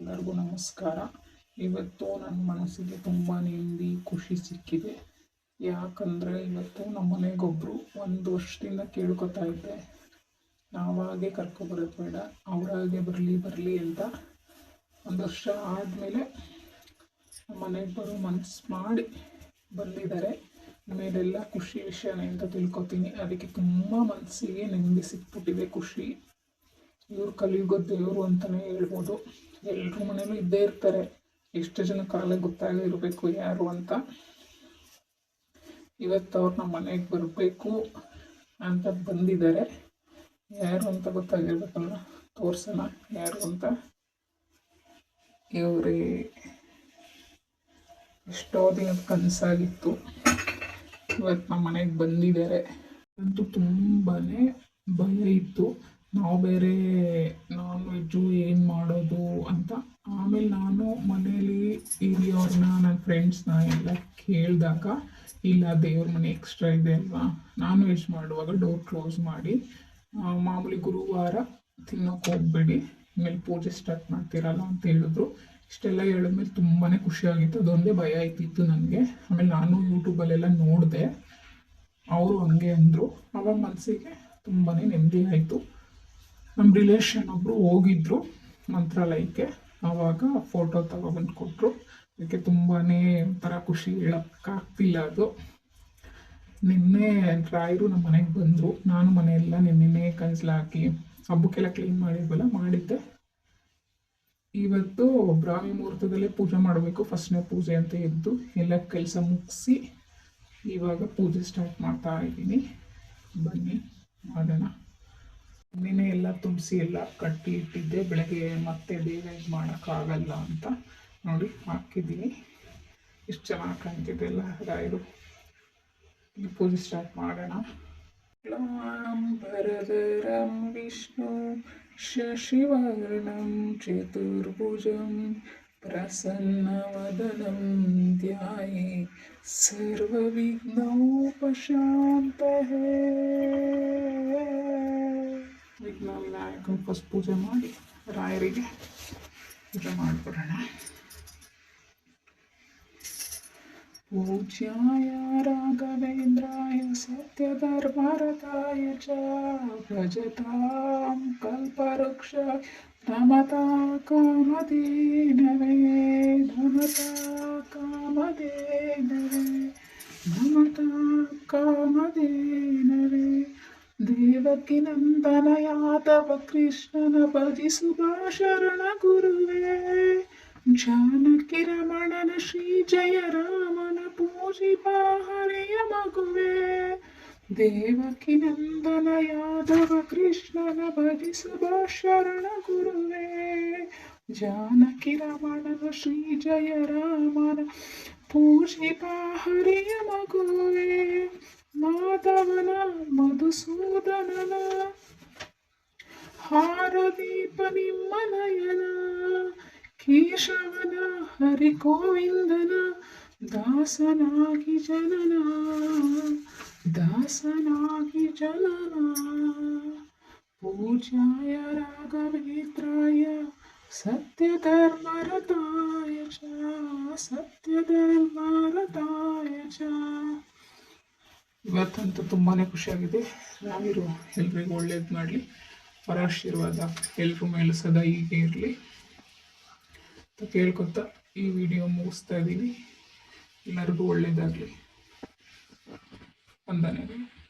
ಎಲ್ಲರಿಗೂ ನಮಸ್ಕಾರ. ಇವತ್ತು ನನ್ನ ಮನಸ್ಸಿಗೆ ತುಂಬ ನೆಮ್ಮದಿ, ಖುಷಿ ಸಿಕ್ಕಿದೆ. ಯಾಕಂದರೆ ಇವತ್ತು ನಮ್ಮ ಮನೆಗೊಬ್ಬರು ಒಂದು ವರ್ಷದಿಂದ ಕೇಳ್ಕೊತಾ ಇದ್ದೆ. ನಾವಾಗೆ ಕರ್ಕೊಬರೋದು ಬೇಡ, ಅವರಾಗೆ ಬರಲಿ ಬರಲಿ ಅಂತ. ಒಂದು ವರ್ಷ ಆದಮೇಲೆ ನಮ್ಮ ಮನೆಗೆ ಬರೋ ಮನಸ್ಸು ಮಾಡಿ ಬಂದಿದ್ದಾರೆ. ಮೇಲೆಲ್ಲ ಖುಷಿ ವಿಷಯನೇ ಅಂತ ತಿಳ್ಕೊತೀನಿ. ಅದಕ್ಕೆ ತುಂಬ ಮನಸ್ಸಿಗೆ ನೆಮ್ಮದಿ ಸಿಕ್ಬಿಟ್ಟಿದೆ ಖುಷಿ. ಇವ್ರು ಕಲಿಯುಗೋ ದೇವರು ಅಂತಲೇ ಹೇಳ್ಬೋದು. ಎಲ್ರ ಮನೇಲೂ ಇದ್ದೇ ಇರ್ತಾರೆ. ಎಷ್ಟು ಜನ ಕಾಲ ಗೊತ್ತಾಗಿರಬೇಕು ಯಾರು ಅಂತ. ಇವತ್ತು ಅವ್ರು ಮನೆಗೆ ಬರಬೇಕು ಅಂತ ಬಂದಿದ್ದಾರೆ. ಯಾರು ಅಂತ ಗೊತ್ತಾಗಿರ್ಬೇಕಲ್ಲ, ತೋರ್ಸೋಣ ಯಾರು ಅಂತ. ಇವ್ರಿ ಎಷ್ಟೋ ದಿನದ ಕನಸಾಗಿತ್ತು. ಇವತ್ತು ನಮ್ಮ ಮನೆಗೆ ಬಂದಿದ್ದಾರೆ. ಅಂತೂ ತುಂಬಾ ಭಯ ಇತ್ತು. ನಾವು ಬೇರೆ ನಾನ್ ವೆಜ್ಜು ಏನು ಮಾಡೋದು ಅಂತ. ಆಮೇಲೆ ನಾನು ಮನೇಲಿ ಹಿರಿಯವ್ರನ್ನ ನನ್ನ ಫ್ರೆಂಡ್ಸ್ನ ಎಲ್ಲ ಕೇಳಿದಾಗ, ಇಲ್ಲ ದೇವ್ರ ಮನೆ ಎಕ್ಸ್ಟ್ರಾ ಇದೆ ಅಲ್ವಾ, ನಾನ್ ವೆಜ್ ಮಾಡುವಾಗ ಡೋರ್ ಕ್ಲೋಸ್ ಮಾಡಿ ಮಾಮೂಲಿ ಗುರುವಾರ ತಿನ್ನೋಕೆ ಹೋಗ್ಬೇಡಿ, ಆಮೇಲೆ ಪೂಜೆ ಸ್ಟಾರ್ಟ್ ಮಾಡ್ತೀರಲ್ಲ ಅಂತ ಹೇಳಿದ್ರು. ಇಷ್ಟೆಲ್ಲ ಹೇಳಿದ್ಮೇಲೆ ತುಂಬಾ ಖುಷಿಯಾಗಿತ್ತು ಅದೊಂದೇ ಭಯ ಆಯ್ತಿತ್ತು ನನಗೆ. ಆಮೇಲೆ ನಾನು ಯೂಟ್ಯೂಬಲ್ಲೆಲ್ಲ ನೋಡಿದೆ. ಅವರು ಹಂಗೆ ಅಂದರು. ಅವಾಗ ಮನಸ್ಸಿಗೆ ತುಂಬಾ ನೆಮ್ಮದಿ ಆಯಿತು. ನಮ್ಮ ರಿಲೇಷನ್ ಒಬ್ಬರು ಹೋಗಿದ್ರು ಮಂತ್ರಾಲಯಕ್ಕೆ. ಆವಾಗ ಫೋಟೋ ತಗೊಬಂದು ಕೊಟ್ಟರು ಅದಕ್ಕೆ ತುಂಬಾ ಒಂಥರ ಖುಷಿ ಹೇಳೋಕ್ಕಾಗ್ತಿಲ್ಲ ಅದು. ನಿನ್ನೆ ರಾಯರು ನಮ್ಮ ಮನೆಗೆ ಬಂದರು. ನಾನು ಮನೆಯೆಲ್ಲ ನಿನ್ನೆ ಹಾಕಿ ಹಬ್ಬಕ್ಕೆಲ್ಲ ಕ್ಲೀನ್ ಮಾಡಿದ್ವಲ್ಲ, ಮಾಡಿದ್ದೆ. ಇವತ್ತು ಬ್ರಾಹ್ಮಿ ಮುಹೂರ್ತದಲ್ಲೇ ಪೂಜೆ ಮಾಡಬೇಕು, ಫಸ್ಟ್ನೇ ಪೂಜೆ ಅಂತ ಇದ್ದು ಎಲ್ಲ ಕೆಲಸ ಮುಗಿಸಿ ಇವಾಗ ಪೂಜೆ ಸ್ಟಾರ್ಟ್ ಮಾಡ್ತಾ ಇದ್ದೀನಿ. ಬನ್ನಿ, ಮಾಡೋಣ. ನಿನ್ನೆ ಎಲ್ಲ ತುಂಬಿಸಿ ಎಲ್ಲ ಕಟ್ಟಿ ಇಟ್ಟಿದ್ದೆ ಬೆಳಗ್ಗೆ ಮತ್ತೆ ಬೇಗ ಇದು ಮಾಡೋಕ್ಕಾಗಲ್ಲ ಅಂತ ನೋಡಿ ಹಾಕಿದ್ದೀನಿ ಎಷ್ಟು ಚೆನ್ನಾಗಿ ಕಾಣ್ತಿದೆ ಎಲ್ಲ ರಾಯರು ಈ ಪೂಜೆ ಸ್ಟಾರ್ಟ್ ಮಾಡೋಣ वरदरं विष्णु शशिवर्णं चतुर्भुजं प्रसन्नवदनं ध्याये ವಿಗ್ಲೆಲ್ಲ ಹಾಕೊಂಡು ಫಸ್ಟ್ ಪೂಜೆ ಮಾಡಿ ರಾಯರಿಗೆ ಪೂಜೆ ಮಾಡಿಕೊಡೋಣ ಪೂಜ್ಯಾಯ ರಾಘವೇಂದ್ರಾಯ ಸತ್ಯಧರ್ಮರತಾಯ ಚ ವ್ರಜತಾಂ ಕಲ್ಪವೃಕ್ಷ ನಮತಾ ಕಾಮಧೇನವೇ ನಮತಾ ಕಾಮಧೇನವೇ ನಮತಾ ಕಾಮಧೇನವೇ देवकिनन्दनयादवकृष्णनपदि रमणन श्री जय रामन पूजि हरिय मगुवे नंदन यादव कृष्णन भजि गुरुवे श्री जय रामन पूजि हरिय मगुवे ಭಜಿಸುವ ಶರಣ ಗುರುವೇ ಜಾನಕಿ ರಮಣನ ಶ್ರೀ ಜಯ ರಾಮನ ಪೂಜಿಪ ಹರಿಯ ಮಗುವೆ ಮಾಧವನ ಮಧುಸೂದನನ ಹಾರದೀಪ ನಿಮ್ಮ ನಯನ ಕೇಶವನ ಹರಿ ಗೋವಿಂದನ ದಾಸನಾಗಿ ಜನನ ದಾಸನಾಗಿ ಜನನ ಪೂಜಾಯ ರಾಘವೇಂದ್ರಾಯ ಸತ್ಯಧರ್ಮರತಾಯ ಇವತ್ತಂತೂ ತುಂಬಾ ಖುಷಿಯಾಗಿದೆ. ನಾವಿರೋ ಎಲ್ರಿಗೂ ಒಳ್ಳೇದು ಮಾಡಲಿ. ಅವರ ಆಶೀರ್ವಾದ ಎಲ್ರ ಮೇಲೆ ಸದಾ ಹೀಗೆ ಇರಲಿ. ಅಂತ ಕೇಳ್ಕೊತಾ ಈ ವಿಡಿಯೋ ಮುಗಿಸ್ತಾ ಇದ್ದೀನಿ. ಎಲ್ಲರಿಗೂ ಒಳ್ಳೇದಾಗಲಿ. ವಂದನೆಗಳು.